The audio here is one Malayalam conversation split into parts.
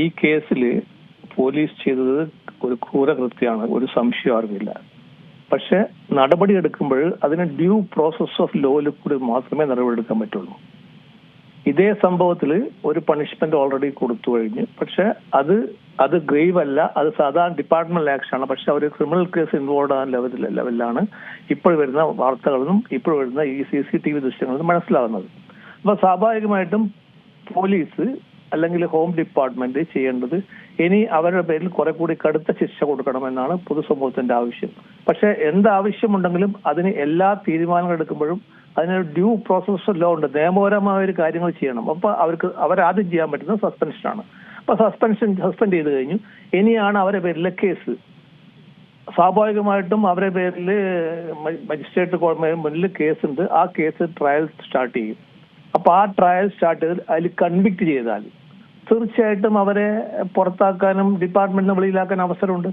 ഈ കേസിൽ പോലീസ് ചെയ്തത് ഒരു ക്രൂരകൃത്യമാണ്. ഒരു സംശയം അറിവില്ല. പക്ഷെ നടപടി എടുക്കുമ്പോൾ അതിന് ഡ്യൂ പ്രോസസ് ഓഫ് ലോയിൽ കൂടി മാത്രമേ നടപടിയെടുക്കാൻ പറ്റുള്ളൂ. ഇതേ സംഭവത്തിൽ ഒരു പണിഷ്മെന്റ് ഓൾറെഡി കൊടുത്തു കഴിഞ്ഞു. പക്ഷെ അത് അത് ഗ്രേവ് അല്ല. അത് സാധാരണ ഡിപ്പാർട്ട്മെന്റൽ ആക്ഷൻ ആണ്. പക്ഷെ അവർ ക്രിമിനൽ കേസ് ഇൻവോൾവ് ആകാൻ ലെവലിൽ ലെവലിലാണ് ഇപ്പോൾ വരുന്ന വാർത്തകളിലും ഇപ്പോൾ വരുന്ന ഈ സി സി ടി വി ദൃശ്യങ്ങളിലും മനസ്സിലാവുന്നത്. അപ്പൊ സ്വാഭാവികമായിട്ടും പോലീസ് അല്ലെങ്കിൽ ഹോം ഡിപ്പാർട്ട്മെന്റ് ചെയ്യേണ്ടത് ഇനി അവരുടെ പേരിൽ കുറെ കൂടി കടുത്ത ശിക്ഷ കൊടുക്കണമെന്നാണ് പൊതുസമൂഹത്തിന്റെ ആവശ്യം. പക്ഷെ എന്താവശ്യമുണ്ടെങ്കിലും അതിന് എല്ലാ തീരുമാനങ്ങൾ എടുക്കുമ്പോഴും അതിനൊരു ഡ്യൂ പ്രോസസ് ലോ ഉണ്ട്. നിയമപരമായ ഒരു കാര്യങ്ങൾ ചെയ്യണം. അപ്പൊ അവർക്ക് അവരാദ്യം ചെയ്യാൻ പറ്റുന്നത് സസ്പെൻഷനാണ് അപ്പൊ സസ്പെൻഷൻ സസ്പെൻഡ് ചെയ്ത് കഴിഞ്ഞു. ഇനിയാണ് അവരുടെ പേരിലെ കേസ്. സ്വാഭാവികമായിട്ടും അവരുടെ പേരിൽ മജിസ്ട്രേറ്റ് മുന്നിൽ കേസ് ഉണ്ട് ആ കേസ് ട്രയൽ സ്റ്റാർട്ട് ചെയ്യും. അപ്പൊ ആ ട്രയൽ സ്റ്റാർട്ട് ചെയ്ത് അതിൽ കൺവിക്ട് ചെയ്താൽ തീർച്ചയായിട്ടും അവരെ പുറത്താക്കാനും ഡിപ്പാർട്ട്മെന്റിന് വെളിയിലാക്കാൻ അവസരമുണ്ട്.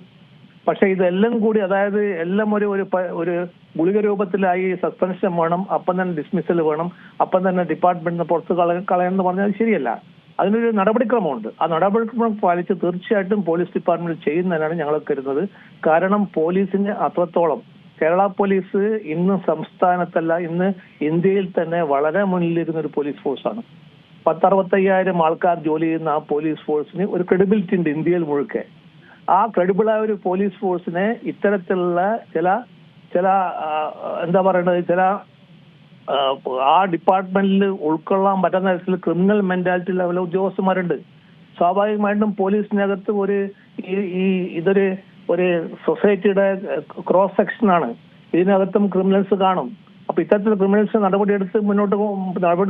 പക്ഷേ ഇതെല്ലാം കൂടി അതായത് എല്ലാം ഒരു ഒരു ഒരു ഗുളിക രൂപത്തിലായി സസ്പെൻഷൻ വേണം അപ്പം തന്നെ ഡിസ്മിസൽ വേണം അപ്പം തന്നെ ഡിപ്പാർട്ട്മെന്റിന് പുറത്ത് കളയണം കളയെന്ന് പറഞ്ഞാൽ ശരിയല്ല. അതിനൊരു നടപടിക്രമമുണ്ട്. ആ നടപടിക്രമം പാലിച്ച് തീർച്ചയായിട്ടും പോലീസ് ഡിപ്പാർട്ട്മെന്റ് ചെയ്യുന്നതിനാണ് ഞങ്ങൾ കരുതുന്നത്. കാരണം പോലീസിന് അത്രത്തോളം കേരള പോലീസ് ഇന്ന് സംസ്ഥാനത്തല്ല ഇന്ന് ഇന്ത്യയിൽ തന്നെ വളരെ മുന്നിലിരുന്ന ഒരു പോലീസ് ഫോഴ്സാണ്. പത്തറുപത്തയ്യായിരം ആൾക്കാർ ജോലി ചെയ്യുന്ന ആ പോലീസ് ഫോഴ്സിന് ഒരു ക്രെഡിബിലിറ്റി ഉണ്ട് ഇന്ത്യയിൽ മുഴുക്കെ. ആ ക്രെഡിബിളായ ഒരു പോലീസ് ഫോഴ്സിനെ ഇത്തരത്തിലുള്ള ചില ചില എന്താ പറയുന്നത് ചില ആ, ഡിപ്പാർട്ട്മെന്റിൽ ഉൾക്കൊള്ളാൻ പറ്റുന്ന തരത്തിൽ ക്രിമിനൽ മെന്റാലിറ്റി ലെവലിൽ ഉദ്യോഗസ്ഥന്മാരുണ്ട്. സ്വാഭാവികമായിട്ടും പോലീസിനകത്ത് ഒരു ഈ ഇതൊരു ഒരു സൊസൈറ്റിയുടെ ക്രോസ് സെക്ഷനാണ് ഇതിനകത്തും ക്രിമിനൽസ് കാണും. അപ്പൊ ഇത്തരത്തിൽ ക്രിമിനൽസ് നടപടിയെടുത്ത് മുന്നോട്ട്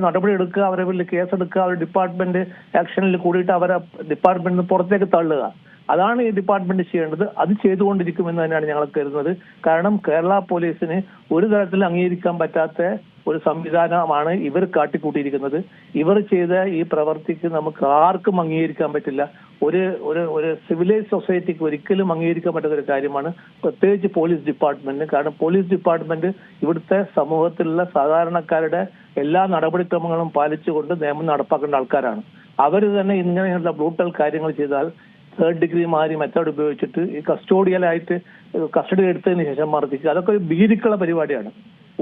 നടപടി എടുക്കുക അവരെ വലിയ കേസ് എടുക്കുക അവർ ഡിപ്പാർട്ട്മെന്റ് ആക്ഷനിൽ കൂടിയിട്ട് അവരെ ഡിപ്പാർട്ട്മെന്റിന് പുറത്തേക്ക് തള്ളുക. അതാണ് ഈ ഡിപ്പാർട്ട്മെന്റ് ചെയ്യേണ്ടത്. അത് ചെയ്തുകൊണ്ടിരിക്കുമെന്ന് തന്നെയാണ് ഞങ്ങൾ കരുതുന്നത്. കാരണം കേരള പോലീസിന് ഒരു തരത്തിൽ അംഗീകരിക്കാൻ പറ്റാത്ത ഒരു സംവിധാനമാണ് ഇവർ കാട്ടിക്കൂട്ടിയിരിക്കുന്നത്. ഇവർ ചെയ്ത ഈ പ്രവർത്തിക്ക് നമുക്ക് ആർക്കും അംഗീകരിക്കാൻ പറ്റില്ല. ഒരു ഒരു ഒരു സിവിലൈസ് സൊസൈറ്റിക്ക് ഒരിക്കലും അംഗീകരിക്കാൻ പറ്റാത്ത ഒരു കാര്യമാണ് പ്രത്യേകിച്ച് പോലീസ് ഡിപ്പാർട്ട്മെന്റിന് കാരണം പോലീസ് ഡിപ്പാർട്ട്മെന്റ് ഇവിടുത്തെ സമൂഹത്തിലുള്ള സാധാരണക്കാരുടെ എല്ലാ നടപടിക്രമങ്ങളും പാലിച്ചുകൊണ്ട് നിയമം നടപ്പാക്കേണ്ട ആൾക്കാരാണ്. അവർ തന്നെ ഇങ്ങനെയുള്ള ബ്രൂട്ടൽ കാര്യങ്ങൾ ചെയ്താൽ തേർഡ് ഡിഗ്രി മാറി മെത്തേഡ് ഉപയോഗിച്ചിട്ട് ഈ കസ്റ്റോഡിയലായിട്ട് കസ്റ്റഡി എടുത്തതിന് ശേഷം മർദ്ദിക്കുക. അതൊക്കെ ഒരു ഭീതിക്കുള്ള പരിപാടിയാണ്.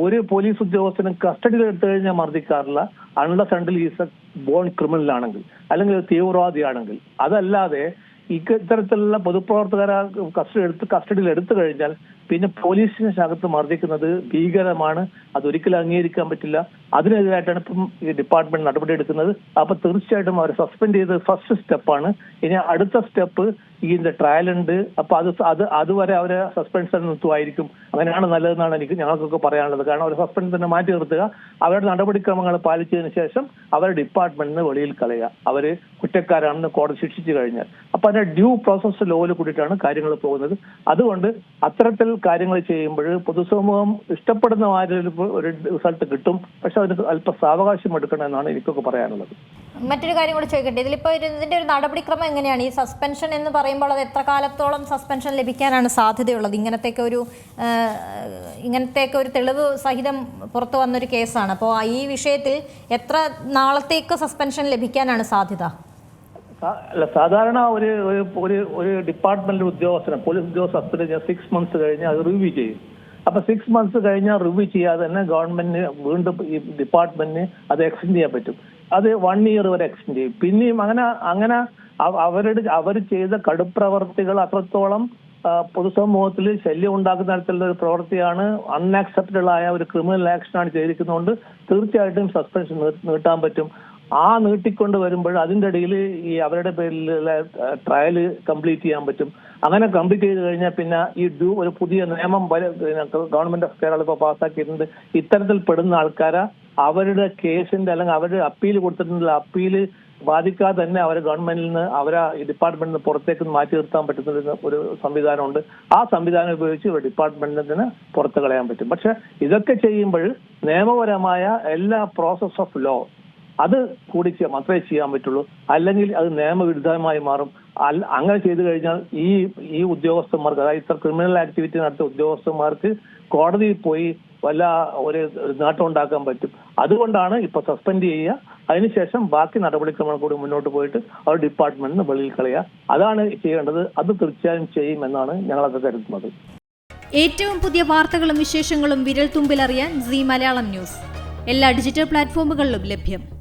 ഒരു പോലീസ് ഉദ്യോഗസ്ഥനും കസ്റ്റഡിയിൽ എടുത്തു കഴിഞ്ഞാൽ മർദ്ദിക്കാറില്ല. Unless until is born criminal ആണെങ്കിൽ അല്ലെങ്കിൽ തീവ്രവാദിയാണെങ്കിൽ. അതല്ലാതെ ഇത്തരത്തിലുള്ള പൊതുപ്രവർത്തകരെ കസ്റ്റഡി എടുത്ത് കസ്റ്റഡിയിൽ എടുത്തു കഴിഞ്ഞാൽ പിന്നെ പോലീസിന് ശകത്ത് മർദ്ദിക്കുന്നത് ഭീകരമാണ്. അതൊരിക്കലും അംഗീകരിക്കാൻ പറ്റില്ല. അതിനെതിരായിട്ടാണ് ഇപ്പം ഈ ഡിപ്പാർട്ട്മെന്റ് നടപടി എടുക്കുന്നത്. അപ്പൊ തീർച്ചയായിട്ടും അവരെ സസ്പെൻഡ് ചെയ്ത ഫസ്റ്റ് സ്റ്റെപ്പാണ്. ഇനി അടുത്ത സ്റ്റെപ്പ് ഇതിന്റെ ട്രയൽ ഉണ്ട് അപ്പൊ അത് അത് അതുവരെ അവരെ സസ്പെൻഷൻ നിർത്തുമായിരിക്കും അങ്ങനെയാണ് നല്ലതെന്നാണ് എനിക്ക് ഞങ്ങൾക്കൊക്കെ പറയാനുള്ളത്. കാരണം അവരെ സസ്പെൻഷൻ തന്നെ മാറ്റി നിർത്തുക. അവരുടെ നടപടിക്രമങ്ങൾ പാലിച്ചതിന് ശേഷം അവരെ ഡിപ്പാർട്ട്മെന്റിന് വെളിയിൽ കളയുക. അവർ കുറ്റക്കാരാണെന്ന് കോടതി ശിക്ഷിച്ചു കഴിഞ്ഞാൽ. അപ്പൊ അതിന്റെ ഡ്യൂ പ്രോസസ് ലോയിൽ കൂടിയിട്ടാണ് കാര്യങ്ങൾ പോകുന്നത്. അതുകൊണ്ട് അത്തരത്തിൽ കാര്യങ്ങൾ ചെയ്യുമ്പോൾ പൊതുസമൂഹം ഇഷ്ടപ്പെടുന്ന ഒരു- റിസൾട്ട് കിട്ടും. പക്ഷെ അതിന് അല്പ സാവകാശം എടുക്കണം എന്നാണ് എനിക്കൊക്കെ പറയാനുള്ളത്. മറ്റൊരു കാര്യം കൂടി ചോദിക്കട്ടെ. ഇതിലിപ്പോ ഇതിന്റെ ഒരു നടപടിക്രമം എങ്ങനെയാണ്? ഈ സസ്പെൻഷൻ എന്ന് പറയുമ്പോൾ അത് എത്ര കാലത്തോളം സസ്പെൻഷൻ ലഭിക്കാനാണ് സാധ്യതയുള്ളത്? ഇങ്ങനത്തെയൊക്കെ ഒരു ഇങ്ങനത്തെ ഒരു തെളിവ് സഹിതം പുറത്തു വന്നൊരു കേസാണ്. അപ്പോൾ ഈ വിഷയത്തിൽ എത്ര നാളത്തേക്ക് സസ്പെൻഷൻ ലഭിക്കാനാണ് സാധ്യത? അല്ല സാധാരണ ഒരു ഒരു ഒരു ഡിപ്പാർട്ട്മെന്റ് ഉദ്യോഗസ്ഥനെ പോലീസ് ഉദ്യോഗസ്ഥ സസ്പെൻഡ് കഴിഞ്ഞാൽ സിക്സ് മന്ത്സ് കഴിഞ്ഞ് അത് റിവ്യൂ ചെയ്യും. അപ്പൊ സിക്സ് മന്ത്സ് കഴിഞ്ഞാൽ റിവ്യൂ ചെയ്യാതെ തന്നെ ഗവൺമെന്റിന് വീണ്ടും ഈ ഡിപ്പാർട്ട്മെന്റിന് അത് എക്സ്റ്റെൻഡ് ചെയ്യാൻ പറ്റും. അത് വൺ ഇയർ വരെ എക്സ്റ്റെൻഡ് ചെയ്യും. പിന്നെയും അങ്ങനെ അങ്ങനെ അവരുടെ അവർ ചെയ്ത കടുപ്രവർത്തികൾ അത്രത്തോളം പൊതുസമൂഹത്തിൽ ശല്യം ഉണ്ടാക്കുന്ന തരത്തിലുള്ള ഒരു പ്രവൃത്തിയാണ് അൺആക്സെപ്റ്റബിൾ ആയ ഒരു ക്രിമിനൽ ആക്ഷനാണ് ചെയ്തിരിക്കുന്നതുകൊണ്ട് തീർച്ചയായിട്ടും സസ്പെൻഷൻ നീട്ടാൻ പറ്റും. ആ നീട്ടിക്കൊണ്ട് വരുമ്പോൾ അതിന്റെ ഇടയിൽ ഈ അവരുടെ പേരിലുള്ള ട്രയൽ കംപ്ലീറ്റ് ചെയ്യാൻ പറ്റും. അങ്ങനെ കംപ്ലീറ്റ് ചെയ്ത് കഴിഞ്ഞാൽ പിന്നെ ഈ ഡ്യൂ ഒരു പുതിയ നിയമം ഗവൺമെന്റ് ഓഫ് കേരള ഇപ്പോൾ പാസ്സാക്കിയിട്ടുണ്ട്. ഇത്തരത്തിൽ പെടുന്ന ആൾക്കാരെ അവരുടെ കേസിന്റെ അല്ലെങ്കിൽ അവരുടെ അപ്പീൽ കൊടുത്തിട്ടുള്ള അപ്പീൽ ബാധിക്കാതെ തന്നെ അവരെ ഗവൺമെന്റിൽ നിന്ന് അവരെ ഡിപ്പാർട്ട്മെന്റിൽ നിന്ന് പുറത്തേക്ക് മാറ്റി നിർത്താൻ പറ്റുന്ന ഒരു- സംവിധാനമുണ്ട്. ആ സംവിധാനം ഉപയോഗിച്ച് ഡിപ്പാർട്ട്മെന്റിന് പുറത്ത് കളയാൻ പറ്റും. പക്ഷെ ഇതൊക്കെ ചെയ്യുമ്പോൾ നിയമപരമായ എല്ലാ പ്രോസസ് ഓഫ് ലോ അത് കൂടി മാത്രമേ ചെയ്യാൻ പറ്റുള്ളൂ. അല്ലെങ്കിൽ അത് നിയമവിരുദ്ധമായി മാറും. അങ്ങനെ ചെയ്തു കഴിഞ്ഞാൽ ഈ ഈ ഉദ്യോഗസ്ഥന്മാർക്ക് അതായത് ഇത്ര ക്രിമിനൽ ആക്ടിവിറ്റി നടത്തിയ ഉദ്യോഗസ്ഥന്മാർക്ക് കോടതിയിൽ പോയി വല്ല ഒരു നേട്ടം ഉണ്ടാക്കാൻ പറ്റും. അതുകൊണ്ടാണ് ഇപ്പൊ സസ്പെൻഡ് ചെയ്യുക. അതിനുശേഷം ബാക്കി നടപടിക്രമങ്ങൾ കൂടി മുന്നോട്ട് പോയിട്ട് അവർ ഡിപ്പാർട്ട്മെന്റിന് വെളിയിൽ കളയുക. അതാണ് ചെയ്യേണ്ടത്. അത് തീർച്ചയായും ചെയ്യും എന്നാണ് ഞങ്ങളൊക്കെ കരുതുന്നത്. ഏറ്റവും പുതിയ വാർത്തകളും വിശേഷങ്ങളും വിരൽ തുമ്പിലറിയാൻ സി മലയാളം ന്യൂസ്. എല്ലാ ഡിജിറ്റൽ പ്ലാറ്റ്ഫോമുകളിലും ലഭ്യം.